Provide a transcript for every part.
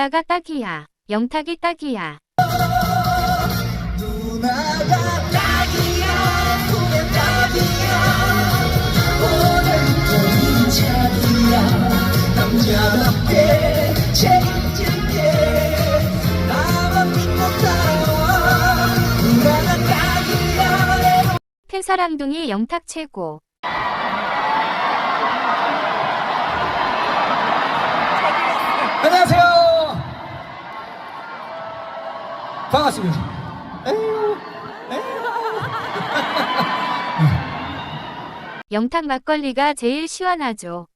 누나가 딱이야. 영탁이 딱이야. 팬사랑둥이 영탁 최고. 안녕하세요 반갑습니다 에휴 영탁 막걸리가 제일 시원하죠.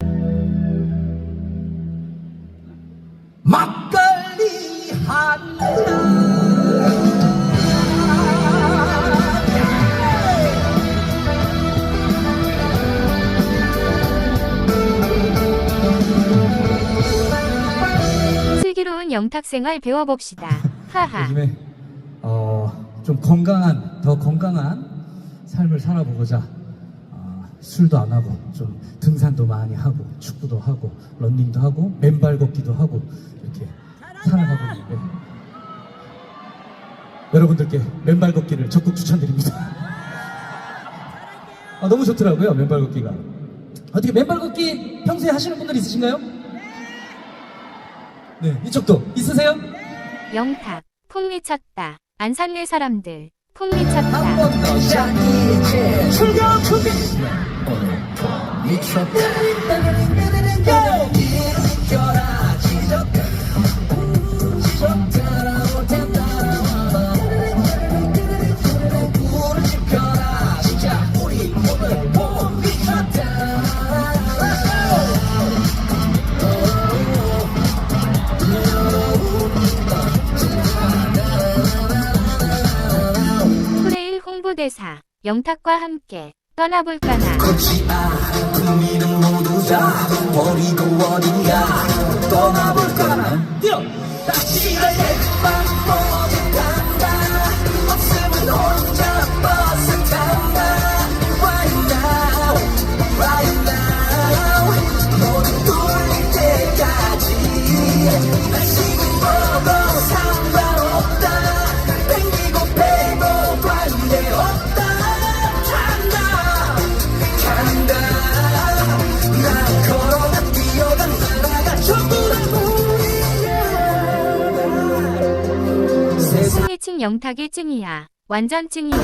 영탁 생활 배워봅시다. 하하. 요즘에 어, 좀 건강한 더 건강한 삶을 살아보고자 어, 술도 안 하고 좀 등산도 많이 하고 축구도 하고 런닝도 하고 맨발 걷기도 하고 이렇게 살아가고 있는데 여러분들께 맨발 걷기를 적극 추천드립니다. 아, 너무 좋더라고요 맨발 걷기가. 어떻게 맨발 걷기 평소에 하시는 분들 있으신가요? 네, 이쪽도 있으세요? 영탁. 풍 미쳤다. 안산내 사람들. 풍 미쳤다. 한번더 샤니제 출격 준비 오늘 미쳤다 영탁과 함께 떠나볼까나. 걷지 않은 국민은 모두 다 버리고 어딘가 떠나볼까 뛰어 영탁의 찡이야. 완전 찡이야.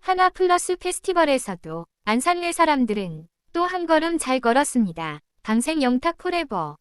하나 플러스 페스티벌에서도 안산내 사람들은 또 한 걸음 잘 걸었습니다. 방생 영탁 포레버.